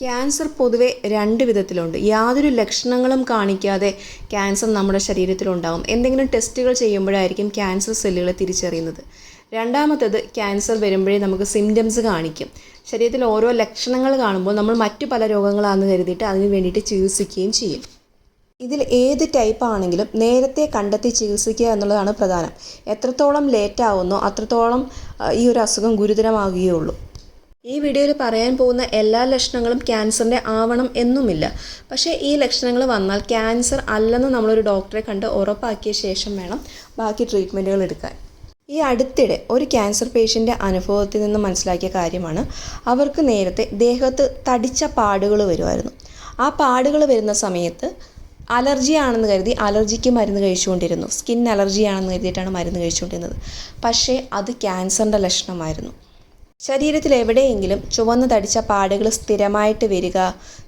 Cancer പൊതുവെ രണ്ട് വിധത്തിലുണ്ട്. യാതൊരു ലക്ഷണങ്ങളും കാണിക്കാതെ ക്യാൻസർ നമ്മുടെ ശരീരത്തിലുണ്ടാകും എന്തെങ്കിലും ടെസ്റ്റുകൾ ചെയ്യുമ്പോഴായിരിക്കും ക്യാൻസർ സെല്ലുകളെ തിരിച്ചറിയുന്നത്. രണ്ടാമത്തേത് ക്യാൻസർ വരുമ്പോഴേ നമുക്ക് സിംറ്റംസ് കാണിക്കും. ശരീരത്തിൽ ഓരോ ലക്ഷണങ്ങൾ കാണുമ്പോൾ നമ്മൾ മറ്റു പല രോഗങ്ങളാണെന്ന് കരുതിയിട്ട് അതിന് വേണ്ടിയിട്ട് ചികിത്സിക്കുകയും ചെയ്യും. ഇതിൽ ഏത് ടൈപ്പ് ആണെങ്കിലും നേരത്തെ കണ്ടെത്തി ചികിത്സിക്കുക എന്നുള്ളതാണ് പ്രധാനം. എത്രത്തോളം ലേറ്റ് ആവുന്നോ അത്രത്തോളം ഈ ഒരു അസുഖം ഗുരുതരമാകുകയുള്ളൂ. ഈ വീഡിയോയിൽ പറയാൻ പോകുന്ന എല്ലാ ലക്ഷണങ്ങളും ക്യാൻസറിന്റെ ആവണം എന്നുമില്ല. പക്ഷേ ഈ ലക്ഷണങ്ങൾ വന്നാൽ ക്യാൻസർ അല്ലെന്ന് നമ്മളൊരു ഡോക്ടറെ കണ്ട് ഉറപ്പാക്കിയ ശേഷം വേണം ബാക്കി ട്രീറ്റ്മെന്റുകൾ എടുക്കാൻ. ഈ അടുത്തിടെ ഒരു ക്യാൻസർ പേഷ്യന്റെ അനുഭവത്തിൽ നിന്ന് മനസ്സിലാക്കിയ കാര്യമാണ്. അവർക്ക് നേരത്തെ ദേഹത്ത് തടിച്ച പാടുകൾ വരുമായിരുന്നു. ആ പാടുകൾ വരുന്ന സമയത്ത് അലർജി ആണെന്ന് കരുതി അലർജിക്ക് മരുന്ന് കഴിച്ചുകൊണ്ടിരുന്നു. സ്കിൻ അലർജി ആണെന്ന് കരുതിയിട്ടാണ് മരുന്ന് കഴിച്ചുകൊണ്ടിരുന്നത്. പക്ഷേ അത് ക്യാൻസറിന്റെ ലക്ഷണമായിരുന്നു. ശരീരത്തിൽ എവിടെയെങ്കിലും ചുവന്ന് തടിച്ച പാടുകൾ സ്ഥിരമായിട്ട് വരിക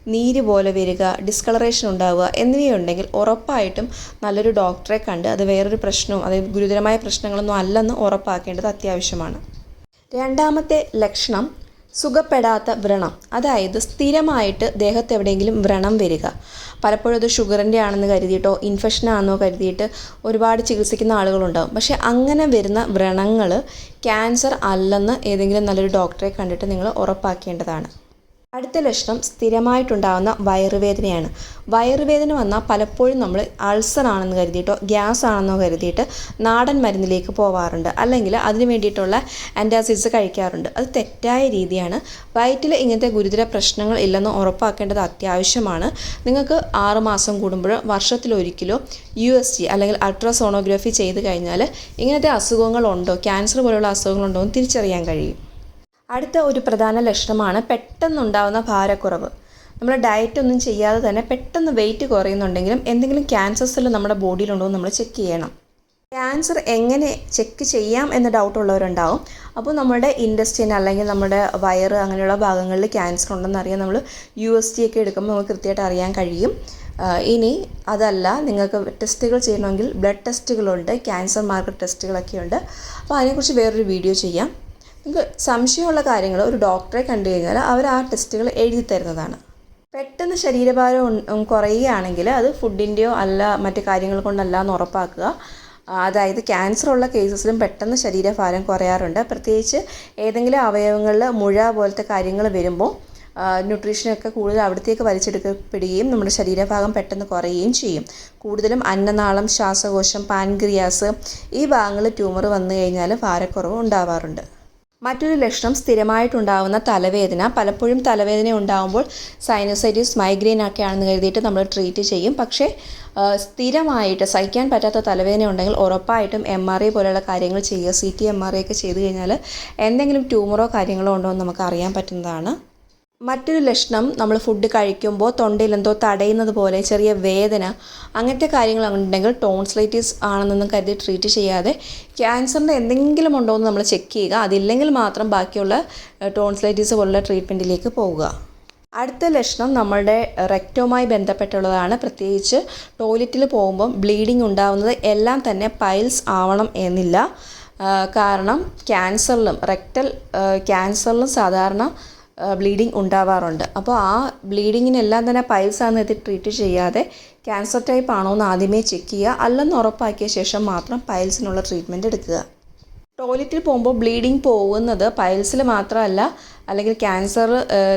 നീര് പോലെ വരിക ഡിസ്കളറേഷൻ ഉണ്ടാവുക എന്നിവയുണ്ടെങ്കിൽ ഉറപ്പായിട്ടും നല്ലൊരു ഡോക്ടറെ കണ്ട് അത് വേറൊരു പ്രശ്നവും അതായത് ഗുരുതരമായ പ്രശ്നങ്ങളൊന്നും അല്ലെന്ന് ഉറപ്പാക്കേണ്ടത് അത്യാവശ്യമാണ്. രണ്ടാമത്തെ ലക്ഷണം സുഖപ്പെടാത്ത വ്രണം. അതായത് സ്ഥിരമായിട്ട് ദേഹത്ത് എവിടെയെങ്കിലും വ്രണം വരിക. പലപ്പോഴും അത് ഷുഗറിന്റെ ആണെന്ന് കരുതിയിട്ടോ ഇൻഫെക്ഷൻ ആണെന്നോ കരുതിയിട്ട് ഒരുപാട് ചികിത്സിക്കുന്ന ആളുകളുണ്ടാകും പക്ഷേ അങ്ങനെ വരുന്ന വ്രണങ്ങൾ ക്യാൻസർ അല്ലെന്ന് ഏതെങ്കിലും നല്ലൊരു ഡോക്ടറെ കണ്ടിട്ട് നിങ്ങൾ ഉറപ്പാക്കേണ്ടതാണ്. അടുത്ത ലക്ഷണം സ്ഥിരമായിട്ടുണ്ടാകുന്ന വയറുവേദനയാണ്. വയറുവേദന വന്നാൽ പലപ്പോഴും നമ്മൾ അൾസർ ആണെന്ന് കരുതിയിട്ടോ ഗ്യാസ് ആണെന്നോ കരുതിയിട്ട് നാടൻ മരുന്നിലേക്ക് പോവാറുണ്ട്. അല്ലെങ്കിൽ അതിന് വേണ്ടിയിട്ടുള്ള ആന്റാസിഡ്സ് കഴിക്കാറുണ്ട്. അത് തെറ്റായ രീതിയാണ്. വയറ്റിൽ ഇങ്ങനത്തെ ഗുരുതര പ്രശ്നങ്ങൾ ഇല്ലെന്ന് ഉറപ്പാക്കേണ്ടത് അത്യാവശ്യമാണ്. നിങ്ങൾക്ക് ആറുമാസം കൂടുമ്പോൾ വർഷത്തിലൊരിക്കലോ യു എസ് ജി അല്ലെങ്കിൽ അൾട്രാസോണോഗ്രാഫി ചെയ്ത് കഴിഞ്ഞാൽ ഇങ്ങനത്തെ അസുഖങ്ങളുണ്ടോ ക്യാൻസർ പോലുള്ള അസുഖങ്ങളുണ്ടോ എന്ന് തിരിച്ചറിയാൻ കഴിയും. അടുത്ത ഒരു പ്രധാന ലക്ഷണമാണ് പെട്ടെന്നുണ്ടാകുന്ന ഭാരക്കുറവ്. നമ്മൾ ഡയറ്റ് ഒന്നും ചെയ്യാതെ തന്നെ പെട്ടെന്ന് വെയിറ്റ് കുറയുന്നുണ്ടെങ്കിലും എന്തെങ്കിലും ക്യാൻസേഴ്സിൽ നമ്മുടെ ബോഡിയിലുണ്ടോ എന്ന് നമ്മൾ ചെക്ക് ചെയ്യണം. ക്യാൻസർ എങ്ങനെ ചെക്ക് ചെയ്യാം എന്ന ഡൗട്ട് ഉള്ളവരുണ്ടാവും. അപ്പോൾ നമ്മുടെ ഇൻഡസ്റ്റിൻ അല്ലെങ്കിൽ നമ്മുടെ വയറ് അങ്ങനെയുള്ള ഭാഗങ്ങളിൽ ക്യാൻസർ ഉണ്ടെന്ന് അറിയാൻ നമ്മൾ യു എസ് ടി ഒക്കെ എടുക്കുമ്പോൾ നമുക്ക് കൃത്യമായിട്ട് അറിയാൻ കഴിയും. ഇനി അതല്ല നിങ്ങൾക്ക് ടെസ്റ്റുകൾ ചെയ്യണമെങ്കിൽ ബ്ലഡ് ടെസ്റ്റുകളുണ്ട് ക്യാൻസർ മാർക്കർ ടെസ്റ്റുകളൊക്കെ ഉണ്ട് അപ്പോൾ അതിനെക്കുറിച്ച് വേറൊരു വീഡിയോ ചെയ്യാം. നിങ്ങൾക്ക് സംശയമുള്ള കാര്യങ്ങൾ ഒരു ഡോക്ടറെ കണ്ടു കഴിഞ്ഞാൽ അവർ ആ ടെസ്റ്റുകൾ എഴുതി തരുന്നതാണ്. പെട്ടെന്ന് ശരീരഭാരം കുറയുകയാണെങ്കിൽ അത് ഫുഡിന്റെയോ അല്ല മറ്റു കാര്യങ്ങൾ കൊണ്ടല്ല എന്ന് ഉറപ്പാക്കുക. അതായത് ക്യാൻസർ ഉള്ള കേസസിലും പെട്ടെന്ന് ശരീരഭാരം കുറയാറുണ്ട്. പ്രത്യേകിച്ച് ഏതെങ്കിലും അവയവങ്ങളിൽ മുഴ പോലത്തെ കാര്യങ്ങൾ വരുമ്പോൾ ന്യൂട്രീഷനൊക്കെ കൂടുതൽ അവിടത്തേക്ക് വലിച്ചെടുക്കപ്പെടുകയും നമ്മുടെ ശരീരഭാഗം പെട്ടെന്ന് കുറയുകയും ചെയ്യും. കൂടുതലും അന്നനാളം ശ്വാസകോശം പാൻക്രിയാസ് ഈ ഭാഗങ്ങളിൽ ട്യൂമർ വന്നു കഴിഞ്ഞാൽ ഭാരക്കുറവ് ഉണ്ടാവാറുണ്ട്. മറ്റൊരു ലക്ഷണം സ്ഥിരമായിട്ടുണ്ടാകുന്ന തലവേദന. പലപ്പോഴും തലവേദന ഉണ്ടാകുമ്പോൾ സൈനസൈറ്റിസ് മൈഗ്രെയിൻ ഒക്കെ ആണെന്ന് കരുതിയിട്ട് നമ്മൾ ട്രീറ്റ് ചെയ്യും. പക്ഷേ സ്ഥിരമായിട്ട് സഹിക്കാൻ പറ്റാത്ത തലവേദന ഉണ്ടെങ്കിൽ ഉറപ്പായിട്ടും എം ആർ ഐ പോലെയുള്ള കാര്യങ്ങൾ ചെയ്യുക. C T M R I ഒക്കെ ചെയ്ത് കഴിഞ്ഞാൽ എന്തെങ്കിലും ട്യൂമറോ കാര്യങ്ങളോ ഉണ്ടോ എന്ന് നമുക്ക് അറിയാൻ പറ്റുന്നതാണ്. മറ്റൊരു ലക്ഷണം നമ്മൾ ഫുഡ് കഴിക്കുമ്പോൾ തൊണ്ടയിൽ എന്തോ തടയുന്നത് പോലെ ചെറിയ വേദന അങ്ങനത്തെ കാര്യങ്ങൾ ഉണ്ടെങ്കിൽ ടോൺസ്ലൈറ്റിസ് ആണെന്നൊന്നും കരുതി ട്രീറ്റ് ചെയ്യാതെ ക്യാൻസറിന്റെ എന്തെങ്കിലും ഉണ്ടോ എന്ന് നമ്മൾ ചെക്ക് ചെയ്യുക. അതില്ലെങ്കിൽ മാത്രം ബാക്കിയുള്ള ടോൺസ്ലൈറ്റിസ് പോലുള്ള ട്രീറ്റ്മെന്റിലേക്ക് പോവുക. അടുത്ത ലക്ഷണം നമ്മളുടെ റെക്റ്റവുമായി ബന്ധപ്പെട്ടുള്ളതാണ്. പ്രത്യേകിച്ച് ടോയ്ലറ്റിൽ പോകുമ്പം ബ്ലീഡിങ് ഉണ്ടാവുന്നത് എല്ലാം തന്നെ പൈൽസ് ആവണം എന്നില്ല. കാരണം ക്യാൻസറിലും റെക്റ്റൽ ക്യാൻസറിലും സാധാരണ ബ്ലീഡിങ് ഉണ്ടാവാറുണ്ട്. അപ്പോൾ ആ ബ്ലീഡിങ്ങിനെല്ലാം തന്നെ പൈൽസ് ആണെന്ന് എത്തി ട്രീറ്റ് ചെയ്യാതെ ക്യാൻസർ ടൈപ്പ് ആണോ എന്ന് ആദ്യമേ ചെക്ക് ചെയ്യുക. അല്ലെന്ന് ഉറപ്പാക്കിയ ശേഷം മാത്രം പൈൽസിനുള്ള ട്രീറ്റ്മെന്റ് എടുക്കുക. ടോയ്ലറ്റിൽ പോകുമ്പോൾ ബ്ലീഡിങ് പോകുന്നത് പൈൽസിൽ മാത്രമല്ല അല്ലെങ്കിൽ ക്യാൻസർ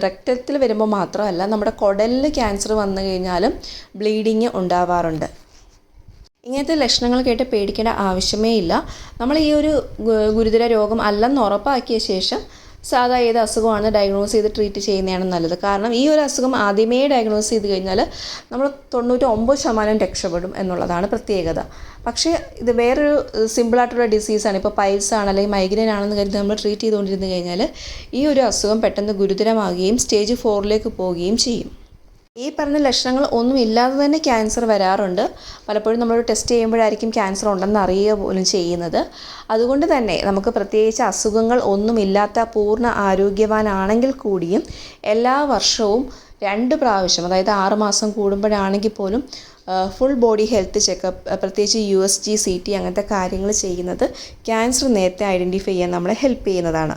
രക്തത്തിൽ വരുമ്പോൾ മാത്രമല്ല നമ്മുടെ കുടലിൽ ക്യാൻസർ വന്നു കഴിഞ്ഞാലും ബ്ലീഡിങ് ഉണ്ടാവാറുണ്ട്. ഇങ്ങനത്തെ ലക്ഷണങ്ങൾ കേട്ട് പേടിക്കേണ്ട ആവശ്യമേ ഇല്ല. നമ്മൾ ഈ ഒരു ഗുരുതര രോഗം അല്ലെന്ന് ഉറപ്പാക്കിയ ശേഷം സാധാ ഏത് അസുഖമാണ് ഡയഗ്നോസ് ചെയ്ത് ട്രീറ്റ് ചെയ്യുന്നതാണ് നല്ലത്. കാരണം ഈ ഒരു അസുഖം ആദ്യമേ ഡയഗ്നോസ് ചെയ്ത് കഴിഞ്ഞാൽ നമ്മൾ തൊണ്ണൂറ്റി ഒമ്പത് ശതമാനം രക്ഷപ്പെടും എന്നുള്ളതാണ് പ്രത്യേകത. പക്ഷേ ഇത് വേറൊരു സിമ്പിളായിട്ടുള്ള ഡിസീസാണ് ഇപ്പോൾ പൈൽസ് ആണ് അല്ലെങ്കിൽ മൈഗ്രെയിൻ ആണെന്ന് കരുതി നമ്മൾ ട്രീറ്റ് ചെയ്തുകൊണ്ടിരുന്ന് കഴിഞ്ഞാൽ ഈ ഒരു അസുഖം പെട്ടെന്ന് ഗുരുതരമാകുകയും സ്റ്റേജ് ഫോറിലേക്ക് പോവുകയും ചെയ്യും. ഈ പറഞ്ഞ ലക്ഷണങ്ങൾ ഒന്നും ഇല്ലാതെ തന്നെ ക്യാൻസർ വരാറുണ്ട്. പലപ്പോഴും നമ്മൾ ടെസ്റ്റ് ചെയ്യുമ്പോഴായിരിക്കും ക്യാൻസർ ഉണ്ടെന്ന് അറിയുക പോലും ചെയ്യുന്നത്. അതുകൊണ്ട് തന്നെ നമുക്ക് പ്രത്യേകിച്ച് അസുഖങ്ങൾ ഒന്നുമില്ലാത്ത പൂർണ ആരോഗ്യവാനാണെങ്കിൽ കൂടിയും എല്ലാ വർഷവും രണ്ട് പ്രാവശ്യം അതായത് ആറുമാസം കൂടുമ്പോഴാണെങ്കിൽ പോലും ഫുൾ ബോഡി ഹെൽത്ത് ചെക്കപ്പ് പ്രത്യേകിച്ച് U S G C T അങ്ങനത്തെ കാര്യങ്ങൾ ചെയ്യുന്നത് ക്യാൻസർ നേരത്തെ ഐഡന്റിഫൈ ചെയ്യാൻ നമ്മളെ ഹെൽപ്പ് ചെയ്യുന്നതാണ്.